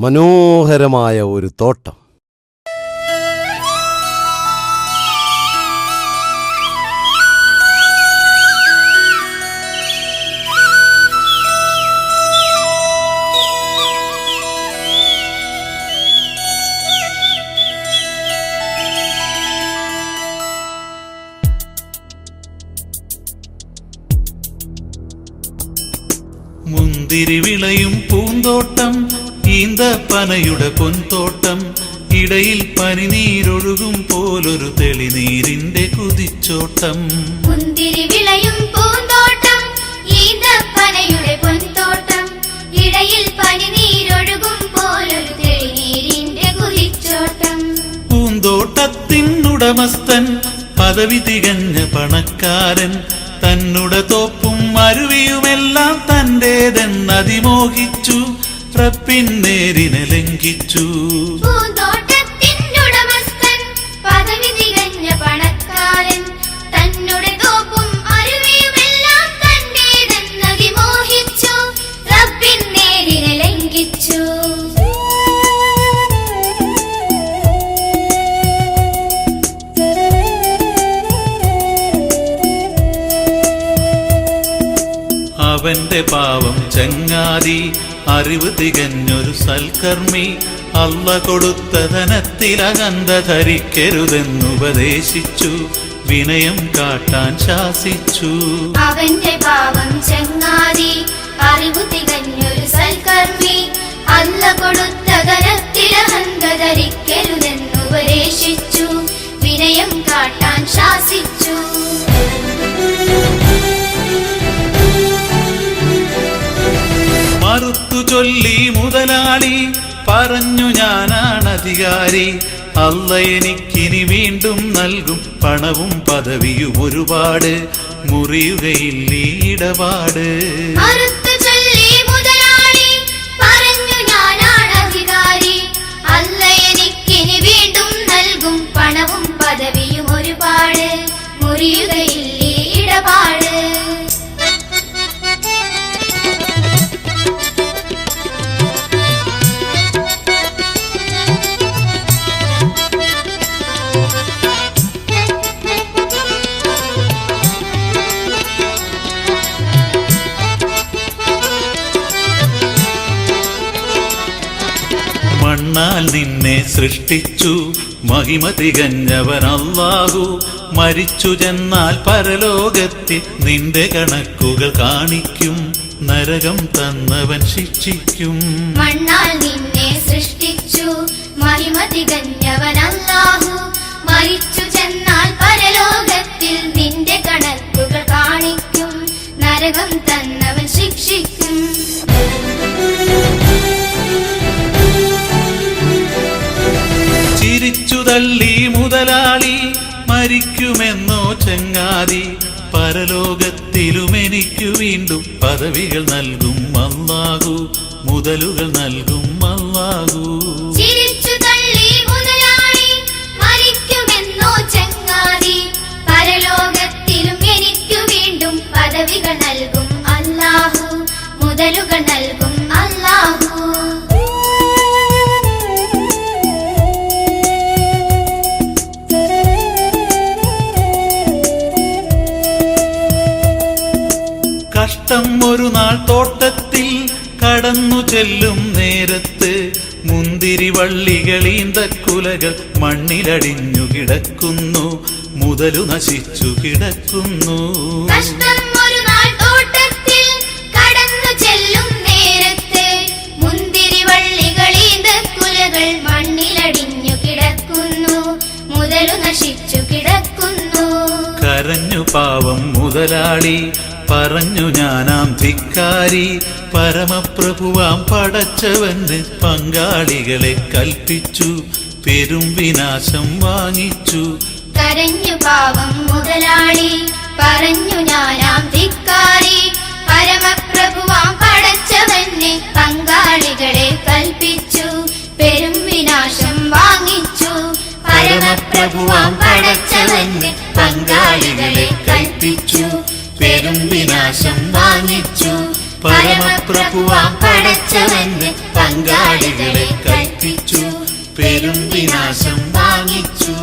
മനോഹരമായ ഒരു തോട്ടം. മുന്തിരി പൂന്തോട്ടം ഈന്തപ്പനയുടെ പൊൻതോട്ടം ഇടയിൽ പനിനീരൊഴുകും പോലൊരു തെളിനീരിന്റെ കുതിച്ചോട്ടം. മുന്തിരി വിളയും പൂന്തോട്ടം ഈന്തപ്പനയുടെ പൊൻതോട്ടം ഇടയിൽ പനിനീരൊഴുകും പോലൊരു തെളിനീരിന്റെ കുതിച്ചോട്ടം. പൂന്തോട്ടത്തിനുടമസ്ഥൻ പദവി തികഞ്ഞ പണക്കാരൻ തന്നുട തോപ്പും അരുവിയുമെല്ലാം തന്റേതെന്നതിമോഹിച്ചു റബ്ബിൻ നേരിനെ ലംഘിച്ചു. അവന്റെ പാവം ചങ്ങാതി അറിവ് തികഞ്ഞൊരു സൽക്കർമ്മി. അള്ള കൊടുത്ത ധനത്തിലകന്ത ധരിക്കരുതെന്നുപദേശിച്ചു വിനയം കാട്ടാൻ ശാസിച്ചു. അവന്റെ പാവം ചങ്ങാതി അറിവ് തികഞ്ഞൊരു സൽക്കർമ്മി. അല്ല കൊടുത്ത മറുത്തു ചൊല്ലി മുതലാളി. പറഞ്ഞു ഞാനാണ് അധികാരി അല്ല എനിക്കിനി വീണ്ടും നൽകും പണവും പദവിയും ഒരുപാട്. മുറിയുകയില്ല ഇടപാട് മണ്ണാൽ നിന്നെ സൃഷ്ടിച്ചു. മഹിമ തികഞ്ഞവൻ അല്ലാഹു മരിച്ചു ചെന്നാൽ പരലോകത്തിൽ നിന്റെ കണക്കുകൾ കാണിക്കും. നരകം തന്നവൻ ശിക്ഷിക്കും. മണ്ണാൽ നിന്നെ സൃഷ്ടിച്ചു. മഹിമ തികഞ്ഞവൻ അല്ലാഹു മരിച്ചു ചെന്നാൽ പരലോകത്തിൽ നിന്റെ കണക്കുകൾ കാണിക്കും. നരകം തന്നവൻ ശിക്ഷിക്കും. തള്ളി മുതലാളി മരിക്കുമെന്നോ ചങ്ങാതി പരലോകത്തിലും എനിക്ക് വീണ്ടും പദവികൾ നൽകും അല്ലാഹു മുതലുകൾ നൽകും പദവികൾ നൽകും അല്ലാഹു മുതലുകൾ നൽകും തോട്ടത്തിൽ കടന്നു ചെല്ലും നേരത്ത് മുന്തിരി വള്ളികളീന്തക്കുലകൾ മണ്ണിലടിഞ്ഞു കിടക്കുന്നു മുതലു നശിച്ചു കിടക്കുന്നു. നശിച്ചു കിടക്കുന്നു. കരഞ്ഞു പാവം മുതലാളി പറഞ്ഞു ഞാനാം ധിക്കാരി പരമപ്രഭുവാം പടച്ചവന് പങ്കാളികളെ കൽപ്പിച്ചു പെരും വിനാശം വാങ്ങിച്ചു. കരഞ്ഞു പാവം മുതലാളി പറഞ്ഞു ഞാനാം ധിക്കാരി പരമപ്രഭുവാം പടച്ചവന് പങ്കാളികളെ കൽപ്പിച്ചു പെരും വിനാശം വാങ്ങിച്ചു. പരമപ്രഭുവാം പടച്ചവന് പങ്കാളികളെ പരമപ്രഭുവാം പടച്ചവന്റെ പങ്കാളികളെ കൽപ്പിച്ചു. പെരും വിനാശം വാങ്ങിച്ചു.